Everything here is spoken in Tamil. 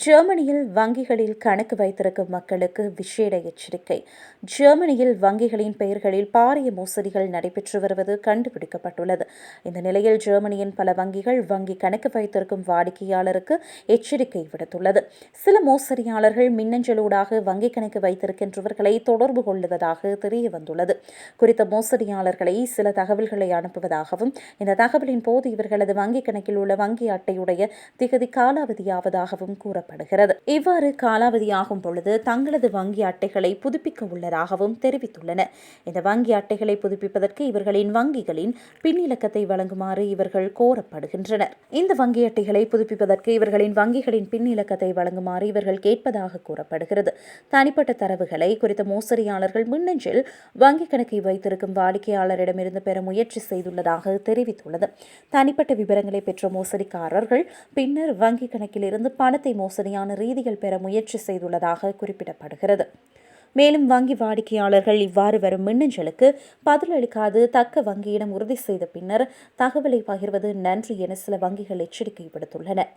ஜெர்மனியில் வங்கிகளில் கணக்கு வைத்திருக்கும் மக்களுக்கு விசேட எச்சரிக்கை. ஜெர்மனியில் வங்கிகளின் பெயர்களில் பாரிய மோசடிகள் நடைபெற்று வருவது கண்டுபிடிக்கப்பட்டுள்ளது. இந்த நிலையில் ஜெர்மனியின் பல வங்கிகள் வங்கி கணக்கு வைத்திருக்கும் வாடிக்கையாளருக்கு எச்சரிக்கை விடுத்துள்ளது. சில மோசடியாளர்கள் மின்னஞ்சலூடாக வங்கி கணக்கு வைத்திருக்கின்றவர்களை தொடர்பு கொள்ளுவதாக தெரிய வந்துள்ளது குறித்த மோசடியாளர்களை சில தகவல்களை அனுப்புவதாகவும் இந்த தகவலின் போது இவர்களது வங்கிக் கணக்கில் உள்ள வங்கி அட்டையுடைய திகதி காலாவதியாவதாகவும் கூற கூறப்படுகிறது இவ்வாறு காலாவதியாகும் பொழுது தங்களது வங்கி அட்டைகளை புதுப்பிக்க உள்ளதாகவும் தெரிவித்துள்ளனர் இந்த வங்கி அட்டைகளை புதுப்பிப்பதற்கு இவர்களின் வங்கிகளின் பின் இலக்கத்தை வழங்குமாறு இவர்கள் கோரப்படுகின்றனர். இந்த வங்கி அட்டைகளை புதுப்பிப்பதற்கு இவர்களின் வங்கிகளின் பின் இலக்கத்தை வழங்குமாறு இவர்கள் கேட்பதாக கூறப்படுகிறது. தனிப்பட்ட தரவுகளை குறித்த மோசடியாளர்கள் மின்னஞ்சல் வங்கிக் கணக்கை வைத்திருக்கும் வாடிக்கையாளரிடமிருந்து பெற முயற்சி செய்துள்ளதாக தெரிவித்துள்ளது. தனிப்பட்ட விவரங்களை பெற்ற மோசடிக்காரர்கள் பின்னர் வங்கிக் கணக்கிலிருந்து பணத்தை சரியான ரீதியில் பெற முயற்சி செய்துள்ளதாக குறிப்பிடப்படுகிறது. மேலும் வங்கி வாடிக்கையாளர்கள் இவ்வாறு வரும் மின்னஞ்சலுக்கு பதிலளிக்காது தக்க வங்கியிடம் உறுதி செய்த பின்னர் தகவலை பகிர்வது நன்றி என சில வங்கிகள் எச்சரிக்கை விடுத்துள்ளன